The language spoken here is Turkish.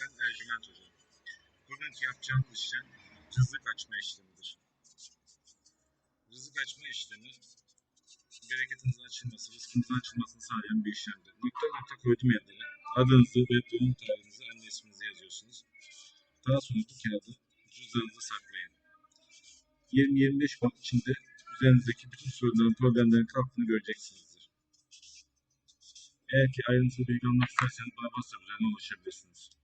Ben Ercüment Hoca. Bugünkü yapacağım işlem rızık açma işlemidir. Rızık açma işlemi bereketinizin açılması, rızkınızın açılmasını sağlayan bir işlemdir. Nokta nokta koydum yerlere. Adınızı ve doğum tarihinizi, anne isminizi yazıyorsunuz. Daha sonra bu kağıdı cüzdanınıza saklayın. 20-25 gün içinde üzerinizdeki bütün sorunların, problemlerin kalktığını göreceksinizdir. Eğer ki ayrıntılı bilgi almak isterseniz bana WhatsApp üzerinden ulaşabilirsiniz.